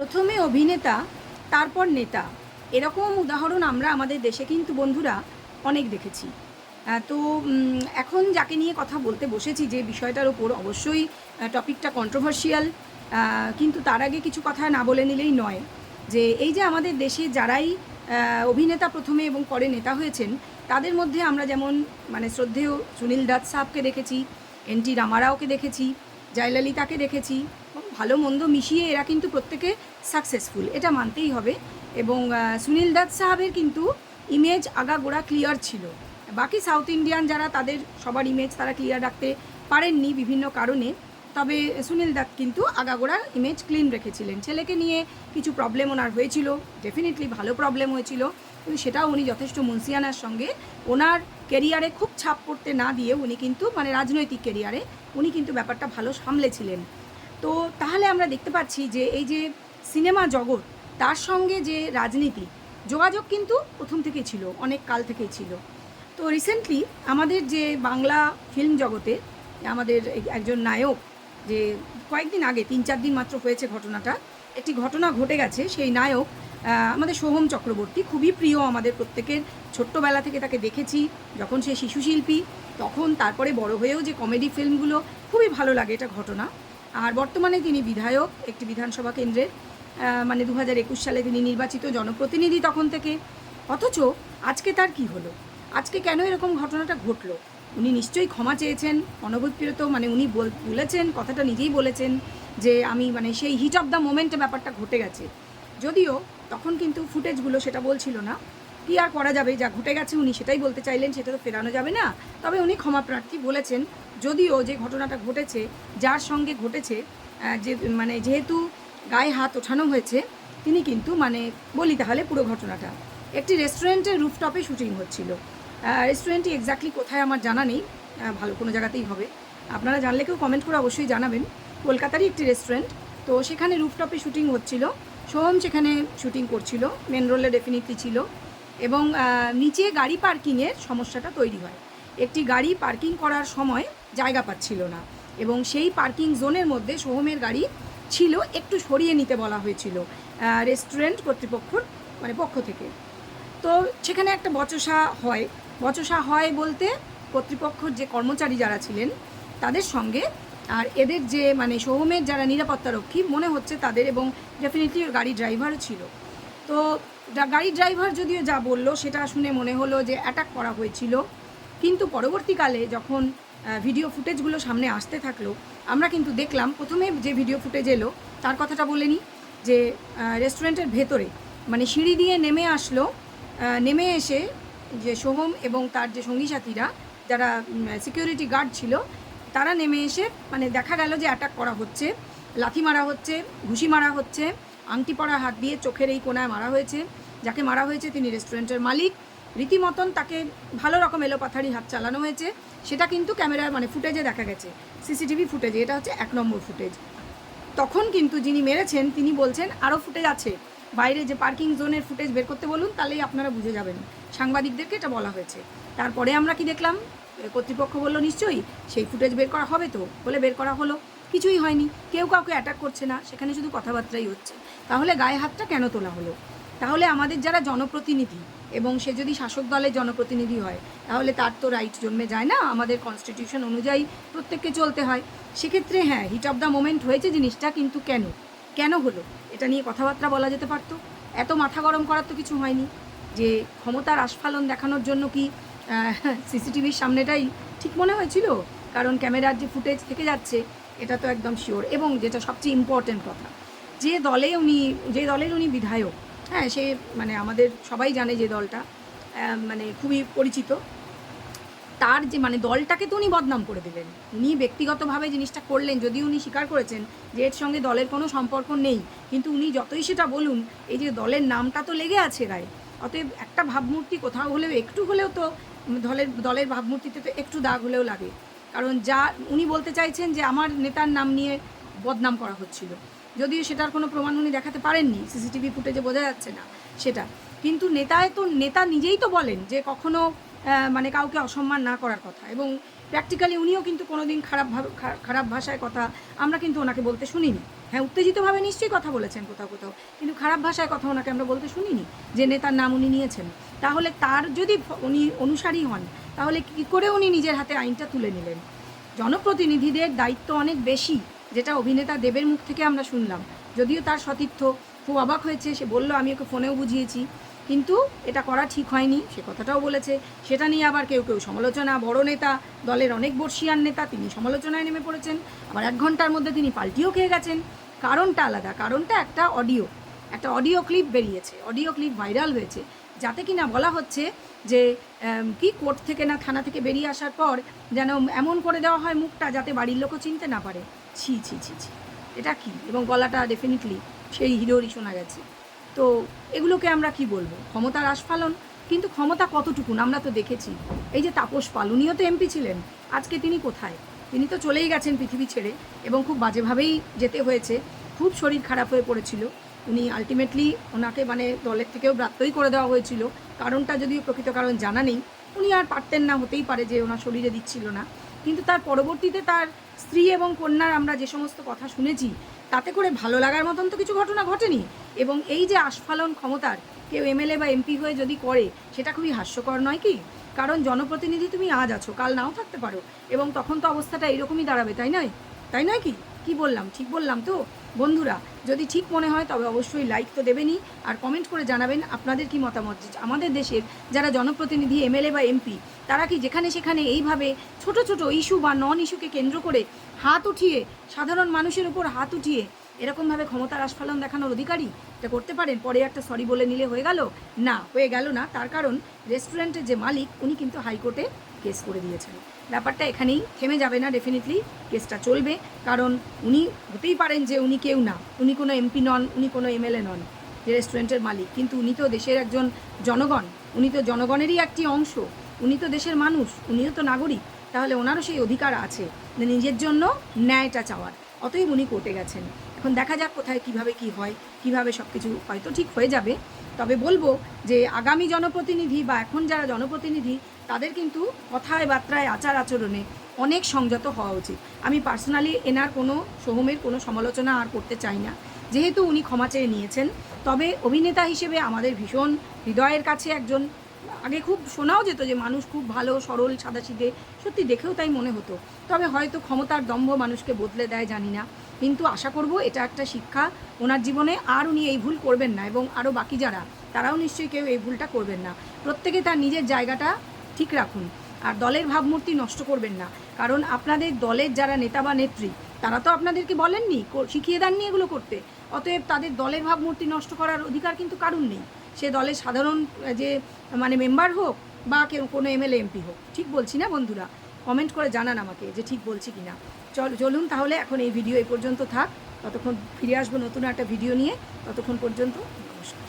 প্রথমে অভিনেতা, তারপর নেতা। এরকম উদাহরণ আমরা আমাদের দেশে কিন্তু বন্ধুরা অনেক দেখেছি। তো এখন যাকে নিয়ে কথা বলতে বসেছি যে বিষয়টার ওপর অবশ্যই টপিকটা কন্ট্রোভার্সিয়াল কিন্তু তার আগে কিছু কথা না বলে নিলেই নয় যে এই যে আমাদের দেশে যারাই অভিনেতা প্রথমে এবং পরে নেতা হয়েছেন, তাদের মধ্যে আমরা যেমন মানে শ্রদ্ধেয় সুনীল দাস সাহকে দেখেছি, এন টি রামারাওকে দেখেছি, জয়ললিতাকে দেখেছি ভালো মন্দ মিশিয়ে এরা কিন্তু প্রত্যেকে সাকসেসফুল এটা মানতেই হবে। এবং সুনীল দত্ত সাহাবের কিন্তু ইমেজ আগাগোড়া ক্লিয়ার ছিল। বাকি সাউথ ইন্ডিয়ান যারা তাদের সবার ইমেজ তারা ক্লিয়ার রাখতে পারেননি বিভিন্ন কারণে। তবে সুনীল দত্ত কিন্তু আগাগোড়া ইমেজ ক্লিন রেখেছিলেন। ছেলেকে নিয়ে কিছু প্রবলেম ওনার হয়েছিল ডেফিনেটলি ভালো প্রবলেম হয়েছিল। কিন্তু সেটাও উনি যথেষ্ট মুন্সিয়ানার সঙ্গে। ওনার কেরিয়ারে খুব ছাপ পড়তে না দিয়ে উনি কিন্তু মানে রাজনৈতিক কেরিয়ারে উনি কিন্তু ব্যাপারটা ভালো সামলেছিলেন। তো তাহলে আমরা দেখতে পাচ্ছি যে এই যে সিনেমা জগৎ, তার সঙ্গে যে রাজনীতি, যোগাযোগ কিন্তু প্রথম থেকেই ছিল, অনেক কাল থেকেই ছিল। তো রিসেন্টলি আমাদের যে বাংলা ফিল্ম জগতে আমাদের একজন নায়ক, যে কয়েকদিন আগে, তিন চার দিন মাত্র হয়েছে ঘটনাটা, একটি ঘটনা ঘটে গেছে, সেই নায়ক আমাদের সোহম চক্রবর্তী, খুবই প্রিয় আমাদের প্রত্যেকের। ছোট্টবেলা থেকে তাকে দেখেছি, যখন সে শিশু শিল্পী তখন তারপরে বড় হয়েও যে কমেডি ফিল্মগুলো খুবই ভালো লাগে এটা ঘটনা। আর বর্তমানে তিনি বিধায়ক, একটি বিধানসভা কেন্দ্রের মানে দু হাজার একুশ সালে তিনি নির্বাচিত জনপ্রতিনিধি তখন থেকে। অথচ আজকে তার কি হলো? আজকে কেন এরকম ঘটনাটা ঘটলো? উনি নিশ্চয়ই ক্ষমা চেয়েছেন অনভিপ্রেত মানে উনি বল- বলেছেন, কথাটা নিজেই বলেছেন যে আমি মানে সেই হিট অফ দ্য মোমেন্টে ব্যাপারটা ঘটে গেছে। যদিও তখন কিন্তু ফুটেজগুলো সেটা বলছিল না। কি আর করা যাবে? যা ঘটে গেছে উনি সেটাই বলতে চাইলেন, সেটা তো ফেরানো যাবে না। তবে উনি ক্ষমা প্রার্থী বলেছেন। যদিও যে ঘটনাটা ঘটেছে, যার সঙ্গে ঘটেছে যে মানে যেহেতু গায়ে হাত ওঠানো হয়েছে, তিনি কিন্তু মানে বলি তাহলে পুরো ঘটনাটা। একটি রেস্টুরেন্টের রুফটপে শুটিং হচ্ছিল। রেস্টুরেন্টটি এক্স্যাক্টলি কোথায় আমার জানা নেই। ভালো কোনো জায়গাতেই হবে। আপনারা জানলে কেউ কমেন্ট করে অবশ্যই জানাবেন। কলকাতারই একটি রেস্টুরেন্ট। তো সেখানে রুফটপে শুটিং হচ্ছিল। সোহম সেখানে শুটিং করছিল। মেন রোলে ডেফিনেটলি ছিল। এবং নিচে গাড়ি পার্কিংয়ের সমস্যাটা তৈরি হয়। একটি গাড়ি পার্কিং করার সময় জায়গা পাচ্ছিল না এবং সেই পার্কিং জোনের মধ্যে সোহমের গাড়ি ছিল একটু সরিয়ে নিতে বলা হয়েছিল রেস্টুরেন্ট কর্তৃপক্ষর মানে পক্ষ থেকে। তো সেখানে একটা বচসা হয়। বচসা হয় বলতে কর্তৃপক্ষর যে কর্মচারী যারা ছিলেন, তাদের সঙ্গে আর এদের যে মানে সোহমের যারা নিরাপত্তারক্ষী মনে হচ্ছে তাদের এবং ডেফিনেটলি গাড়ি ড্রাইভারও ছিল। তো গাড়ি ড্রাইভার যদিও যা বলল, সেটা শুনে মনে হলো যে অ্যাটাক করা হয়েছিল। কিন্তু পরবর্তীকালে যখন ভিডিও ফুটেজগুলো সামনে আসতে থাকল, আমরা কিন্তু দেখলাম, প্রথমে যে ভিডিও ফুটেজ এলো, তার কথাটা বলে নিই যে রেস্টুরেন্টের ভেতরে মানে সিঁড়ি দিয়ে নেমে আসলো নেমে এসে যে সোহম এবং তার যে সঙ্গী সাথীরা, যারা সিকিউরিটি গার্ড ছিল, তারা নেমে এসে মানে দেখা গেল যে অ্যাটাক করা হচ্ছে, লাথি মারা হচ্ছে, ঘুষি মারা হচ্ছে, আংটি পরা হাত দিয়ে চোখের এই কোনায় মারা হয়েছে, যাকে মারা হয়েছে তিনি রেস্টুরেন্টের মালিক রীতিমতন তাকে ভালো রকম এলোপাথারি হাত চালানো হয়েছে। সেটা কিন্তু ক্যামেরার মানে ফুটেজে দেখা গেছে। সিসিটিভি ফুটেজে, এটা হচ্ছে এক নম্বর ফুটেজ। তখন কিন্তু যিনি মেরেছেন, তিনি বলছেন আরও ফুটেজ আছে। বাইরে যে পার্কিং জোনের ফুটেজ বের করতে বলুন, তাহলেই আপনারা বুঝে যাবেন। সাংবাদিকদেরকে এটা বলা হয়েছে। তারপরে আমরা কি দেখলাম? কর্তৃপক্ষ বলল, নিশ্চয়ই, সেই ফুটেজ বের করা হবে তো। বলে বের করা হলো। কিছুই হয়নি। কেউ কাউকে অ্যাটাক করছে না। সেখানে শুধু কথাবার্তাই হচ্ছে। তাহলে গায়ে হাতটা কেন তোলা হলো? তাহলে আমাদের যারা জনপ্রতিনিধি এবং সে যদি শাসক দলের জনপ্রতিনিধি হয়, তাহলে তার তো রাইট জন্মে যায় না। আমাদের কনস্টিটিউশন অনুযায়ী প্রত্যেককে চলতে হয়। সেক্ষেত্রে হ্যাঁ হিট অফ দ্য মোমেন্ট হয়েছে জিনিসটা, কিন্তু কেন? কেন হলো? এটা নিয়ে কথাবার্তা বলা যেতে পারতো। এত মাথা গরম করার তো কিছু হয়নি। যে ক্ষমতার আস্ফালন দেখানোর জন্য কি সিসিটিভির সামনেটাই ঠিক মনে হয়েছিল? কারণ ক্যামেরার যে ফুটেজ থেকে যাচ্ছে, এটা তো একদম শিওর এবং যেটা সবচেয়ে ইম্পর্ট্যান্ট কথা, যে দলে উনি, যে দলের উনি বিধায়ক হ্যাঁ সে মানে আমাদের সবাই জানে যে দলটা মানে খুবই পরিচিত। তার যে মানে দলটাকে তো উনি বদনাম করে দিলেন। উনি ব্যক্তিগতভাবে জিনিসটা করলেন যদি উনি স্বীকার করেছেন যে এর সঙ্গে দলের কোনো সম্পর্ক নেই। কিন্তু উনি যতই সেটা বলুন, এই যে দলের নামটা তো লেগে আছে গায়ে অতএব একটা ভাবমূর্তি কোথাও হলেও, একটু হলেও তো দলের দলের ভাবমূর্তিতে তো একটু দাগ হলেও লাগে। কারণ যা, উনি বলতে চাইছেন যে আমার নেতার নাম নিয়ে বদনাম করা হচ্ছিল। যদিও সেটার কোনো প্রমাণ উনি দেখাতে পারেননি, সিসিটিভি ফুটেজে বোঝা যাচ্ছে না সেটা। কিন্তু নেতায় তো, নেতা নিজেই তো বলেন যে কখনো মানে কাউকে অসম্মান না করার কথা। এবং প্র্যাকটিক্যালি উনিও কিন্তু কোনোদিন খারাপ ভাবে খারাপ ভাষায় কথা, আমরা কিন্তু ওনাকে বলতে শুনিনি। হ্যাঁ উত্তেজিতভাবে নিশ্চয়ই কথা বলেছেন কোথাও কোথাও, কিন্তু খারাপ ভাষায় কথা ওনাকে আমরা বলতে শুনিনি যে নেতার নাম উনি নিয়েছেন। তাহলে তার যদি উনি অনুসারী হন, তাহলে কী করে উনি নিজের হাতে আইনটা তুলে নিলেন? জনপ্রতিনিধিদের দায়িত্ব অনেক বেশি। যেটা অভিনেতা দেবের মুখ থেকে আমরা শুনলাম। যদিও তার সতীর্থ খুব অবাক হয়েছে, সে বলল, আমি ওকে ফোনেও বুঝিয়েছি। কিন্তু এটা করা ঠিক হয়নি, সে কথাটাও বলেছে। সেটা নিয়ে আবার কেউ কেউ সমালোচনা। বড় নেতা, দলের অনেক বর্ষিয়ান নেতা, তিনি সমালোচনায় নেমে পড়েছেন। আবার এক ঘণ্টার মধ্যে তিনি পাল্টিও খেয়ে গেছেন। কারণটা আলাদা, কারণটা একটা অডিও। একটা অডিও ক্লিপ বেরিয়েছে, অডিও ক্লিপ ভাইরাল হয়েছে। যাতে কি না বলা হচ্ছে যে কি কোর্ট থেকে না থানা থেকে বেরিয়ে আসার পর যেন এমন করে দেওয়া হয় মুখটা, যাতে বাড়ির লোকও চিনতে না পারে। ছি ছি ছি ছি। এটা কি? এবং গলাটা ডেফিনেটলি সেই হিরোরই শোনা গেছে। তো এগুলোকে আমরা কি বলব? ক্ষমতার আস্ফালন? কিন্তু ক্ষমতা কতটুকুন? আমরা তো দেখেছি। এই যে তাপস পাল, উনিও তো এমপি ছিলেন। আজকে তিনি কোথায়? তিনি তো চলেই গেছেন পৃথিবী ছেড়ে এবং খুব বাজেভাবেই যেতে হয়েছে। খুব শরীর খারাপ হয়ে পড়েছিল। উনি আলটিমেটলি ওনাকে মানে দলের থেকেও ব্রাত্যই করে দেওয়া হয়েছিল। কারণটা যদিও প্রকৃত কারণ জানা নেই। উনি আর পারতেন না, হতেই পারে যে ওনার শরীরে দিচ্ছিল না। কিন্তু তার পরবর্তীতে তার স্ত্রী এবং কন্যার আমরা যে সমস্ত কথা শুনেছি, তাতে করে ভালো লাগার মতন তো কিছু ঘটনা ঘটেনি। এবং এই যে আস্ফালন ক্ষমতার কেউ এমএলএ বা এমপি হয়ে যদি করে, সেটা খুবই হাস্যকর নয় কি? কারণ জনপ্রতিনিধি তুমি আজ আছো, কাল নাও থাকতে পারো। এবং তখন তো অবস্থাটা এরকমই দাঁড়াবে, তাই নয়? তাই নয় কি? কি বললাম? ঠিক বললাম তো? বন্ধুরা, যদি ঠিক মনে হয় তবে অবশ্যই লাইক তো দেবেনই আর কমেন্ট করে জানাবেন আপনাদের কি মতামত? আমাদের দেশের যারা জনপ্রতিনিধি, এমএলএ বা এমপি, তারা কি যেখানে সেখানে এইভাবে ছোট ছোট ইস্যু বা নন ইস্যুকে কেন্দ্র করে হাত উঠিয়ে, সাধারণ মানুষের উপর হাত উঠিয়ে এরকমভাবে ক্ষমতার আস্ফালন দেখানোর অধিকারী এটা করতে পারেন? পরে একটা সরি বলে নিলে হয়ে গেল? না, হয়ে গেল না। তার কারণ রেস্টুরেন্টের যে মালিক, উনি কিন্তু হাইকোর্টে কেস করে দিয়েছেন। ব্যাপারটা এখানেই থেমে যাবে না ডেফিনেটলি কেসটা চলবে। কারণ উনি হতেই পারেন যে উনি কেউ না, উনি কোনো এমপি নন, উনি কোনো এমএলএ নন, যে রেস্টুরেন্টের মালিক। কিন্তু উনি তো দেশের একজন জনগণ, উনি তো জনগণেরই একটি অংশ, উনি তো দেশের মানুষ, উনিও তো নাগরিক। তাহলে ওনারও সেই অধিকার আছে নিজের জন্য ন্যায়টা চাওয়ার। অতএব উনি কোর্টে গেছেন। এখন দেখা যাক কোথায় কীভাবে কি হয়, কীভাবে সব কিছু হয়তো ঠিক হয়ে যাবে। তবে বলব যে আগামী জনপ্রতিনিধি বা এখন যারা জনপ্রতিনিধি তাদের কিন্তু কথায় বার্তায়, আচার আচরণে অনেক সংযত হওয়া উচিত। আমি পার্সোনালি এনার কোনো সোহমের কোনো সমালোচনা আর করতে চাই না। যেহেতু উনি ক্ষমা চেয়ে নিয়েছেন, তবে অভিনেতা হিসেবে আমাদের ভীষণ হৃদয়ের কাছে একজন, আগে খুব শোনাও যেত যে মানুষ খুব ভালো, সরল, সাদাসিধে, সত্যি দেখেও তাই মনে হতো। তবে হয়তো ক্ষমতার দম্ভ মানুষকে বদলে দেয় জানি না। কিন্তু আশা করব এটা একটা শিক্ষা ওনার জীবনে আর উনি এই ভুল করবেন না এবং আরও বাকি যারা, তারাও নিশ্চয়ই কেউ এই ভুলটা করবেন না। প্রত্যেকে তার নিজের জায়গাটা ঠিক রাখুন। আর দলের ভাবমূর্তি নষ্ট করবেন না। কারণ আপনাদের দলের যারা নেতা বা নেত্রী, তারা তো আপনাদেরকে বলেননি শিখিয়ে দেননি এগুলো করতে। অতএব তাদের দলের ভাবমূর্তি নষ্ট করার অধিকার কিন্তু কারণ নেই। সে দলের সাধারণ যে মানে মেম্বার হোক বা কেউ, কোনো এমএলএ, এমপি হোক। ঠিক বলছি না বন্ধুরা? কমেন্ট করে জানান আমাকে যে ঠিক বলছি কি না চল, চলুন তাহলে এখন এই ভিডিও এই পর্যন্ত থাক। ততক্ষণ ফিরে আসব নতুন একটা ভিডিও নিয়ে। ততক্ষণ পর্যন্ত নমস্কার।